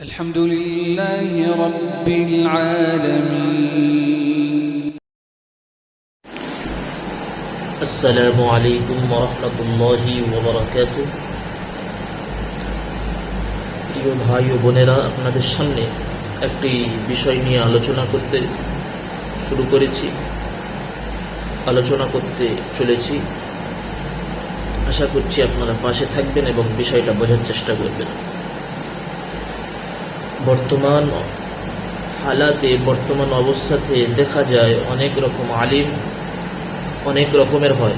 الحمد لله رب العالمين আসসালামু আলাইকুম রহমতুল্লাহি ওবরাকাত প্রিয় ভাই ও বোনেরা আপনাদের সামনে একটি বিষয় নিয়ে আলোচনা করতে শুরু করেছি আলোচনা করতে চলেছি আশা করছি আপনারা পাশে থাকবেন এবং বিষয়টা বোঝার চেষ্টা করবেন বর্তমান হালাতে, বর্তমান অবস্থাতে দেখা যায় অনেক রকম আলিম, অনেক রকমের হয়।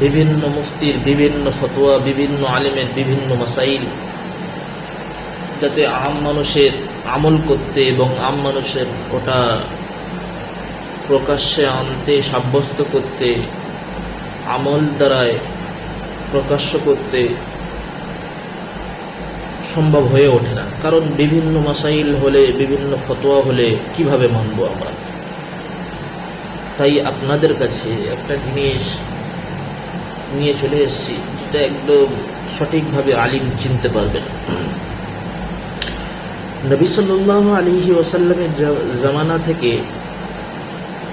বিভিন্ন মুফতির বিভিন্ন ফতোয়া, বিভিন্ন আলিমের বিভিন্ন মাসাইল যাতে আম মানুষের আমল করতে এবং আম মানুষের ওটা প্রকাশ্যে আনতে, সাব্যস্ত করতে, আমল দ্বারায় প্রকাশ্য করতে সম্ভব হয়ে ওঠে না। কারণ বিভিন্ন মাসাইল হলে, বিভিন্ন ফতোয়া হলে কীভাবে মানবো আমরা? তাই আপনাদের কাছে একটা জিনিস নিয়ে চলে এসেছি, যেটা একদম সঠিকভাবে আলিম চিনতে পারবেন। নবী সাল্লাহ আলিহি ওয়াসাল্লামের জা- জামানা থেকে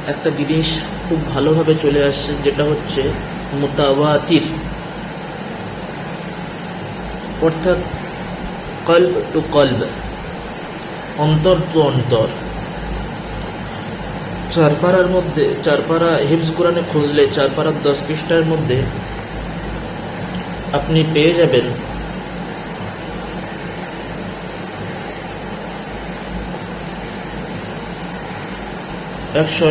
একটা জিনিস খুব ভালোভাবে চলে আসছে, যেটা হচ্ছে মোতাবাতির অর্থাৎ কল্ব টু কল্ব, অন্তর টু অন্তর। চারপাড়ার মধ্যে, চারপাড়া হিফজ কোরআনে খুঁজলে চারপাড়ার দশ পৃষ্ঠার মধ্যে আপনি পেয়ে যাবেন একশো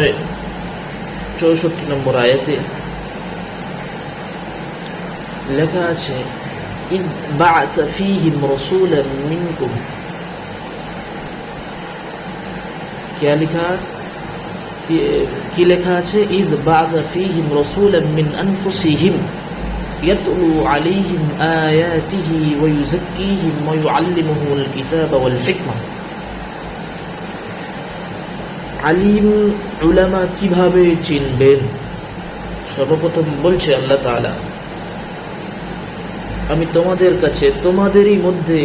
চৌষট্টি নম্বর আয়াতে লেখা আছে إذ بعث فيهم رسولا منكم क्या लिखा কি- কি লেখা আছে ঈদ বাদা ফিহিম রাসূলাম মিন আনফুসিহিম ইয়াতলু আলাইহিম আয়াতিহি ওয়া ইউযাক্কিহিম ওয়া ইউআল্লিমুহুমুল কিতাবা ওয়াল হিকমা আলিম উলামা কিভাবে চিনবেন সর্বপ্রথম বলছে আল্লাহ তাআলা আমি তোমাদের কাছে, তোমাদেরই মধ্যে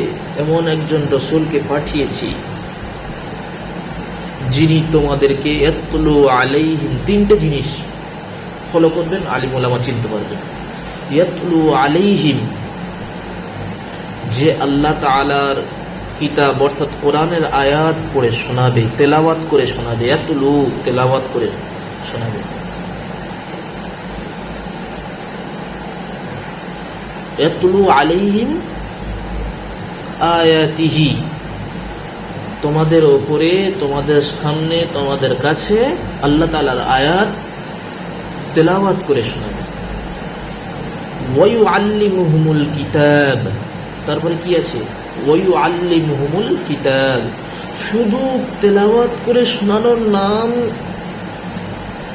এমন একজন রসুলকে পাঠিয়েছি, যিনি তোমাদেরকে এতলো আলাইহিম, তিনটে জিনিস ফলো করবেন, আলিম ওলামা চিনতে পারবেন। ইয়াতলু আলাইহিম, যে আল্লাহ তাআলার কিতাব অর্থাৎ কোরআনের আয়াত করে শোনাবে, তেলাওয়াত করে শোনাবে এতলু তেলাওয়াত করে শোনাবে। এতলু আলাইহিম আয়াতিহি। তোমাদের ওপরে, তোমাদের সামনে, তোমাদের কাছে আল্লাহ তালার আয়াত তেলাওয়াত করে শোনাবে। ওয়ু আল্লি মুহমুল কিতাব। তারপরে কি আছে? ওয়ু আল্লি মুহমুল কিতাব। শুধু তেলাওয়াত করে শোনানোর নাম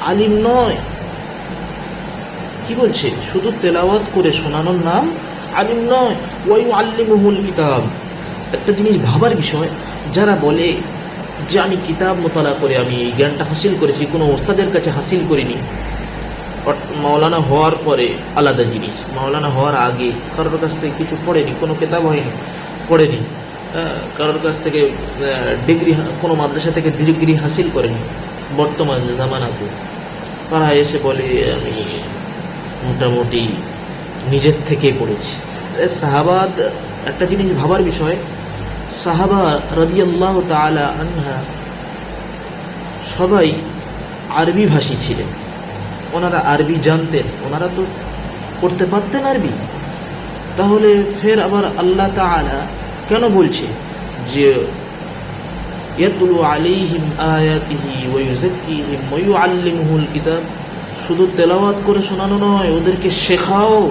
আলিম নয় কি বলছে? শুধু তেলাওয়াত করে শোনানোর নাম আলিম নয় ওয়ু আল্লি মুহমুল কিতাব। একটা জিনিস ভাবার বিষয়, যারা বলে যে আমি কিতাব মোতালা করে আমি এই জ্ঞানটা হাসিল করেছি, কোনো ওস্তাদের কাছে হাসিল করিনি। মাওলানা হওয়ার পরে আলাদা জিনিস। মাওলানা হওয়ার আগে কারোর কাছ থেকে কিছু পড়েনি, কোনো কিতাব হয়নি, পড়েনি। কারোর কাছ থেকে ডিগ্রি কোনো মাদ্রাসা থেকে ডিগ্রি হাসিল করেনি, বর্তমান জামানাতে। তারা এসে বলে, আমি মোটামুটি নিজের থেকেই পড়েছি। সাহাবাদ, একটা জিনিস ভাবার বিষয়, সাহাবা রাদিয়াল্লাহ তাআলা আনহা সবাই আরবি ভাষী ছিলেন। ওনারা আরবি জানতেন, ওনারা তো পড়তে পারতেন আরবি। তাহলে ফের আবার আল্লাহ তাআলা কেন বলছে যে, ইয়াতুলু আলাইহিম আয়াতিহি ওয়া ইউযাক্কিহিম ওয়া ইউআল্লিমুহুল কিতাব শুধু তেলাওয়াত করে শোনানো নয়, ওদেরকে শেখাও।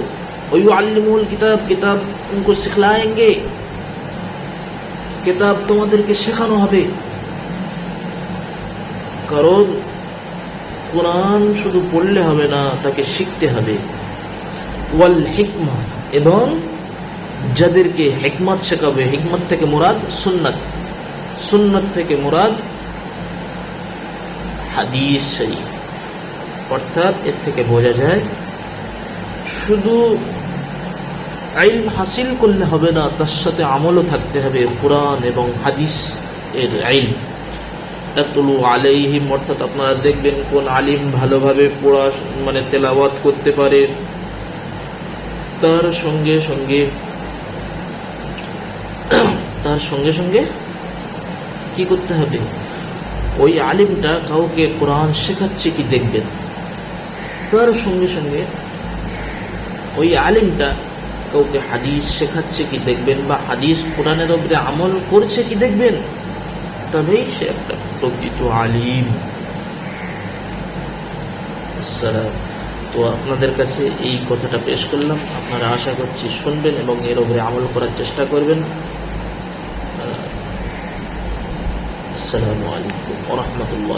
ওই আল্লিমুল কিতাব কিতাব উনকো শিখলায়েঙ্গে। কিতাব তোমাদেরকে শেখানো হবে। কারণ কোরআন শুধু পড়লে হবে না, তাকে শিখতে হবে। ওয়াল হিকমা, এবং যাদেরকে হেকমত শেখাবে, হেকমত থেকে মুরাদ সুন্নত। সুন্নত থেকে মুরাদ হাদিস শরীফ। অর্থাৎ এর থেকে বোঝা যায় শুধু আইল হাসিল করলে হবে না, তার সাথে আমলও থাকতে হবে কোরআন এবং হাদিস এর আলাইহিম, অর্থাৎ আপনারা দেখবেন কোন আলিম ভালোভাবে পড়া মানে তেলাওয়াত করতে পারে। তার সঙ্গে সঙ্গে, তার সঙ্গে সঙ্গে কি করতে হবে? ওই আলিমটা কাউকে কোরআন শেখাচ্ছে কি দেখবেন? তার সঙ্গে সঙ্গে ওই আলিমটা কাউকে হাদিস শেখাচ্ছে কি দেখবেন বা হাদিস কোরআনের ওপরে আমল করছে কি দেখবেন? তবেই সে একটা প্রকৃত আলিম। তো আপনাদের কাছে এই কথাটা পেশ করলাম। আপনারা আশা করছি শুনবেন এবং এর ওপরে আমল করার চেষ্টা করবেন। আসসালামু আলাইকুম ওরহমতুল্লাহ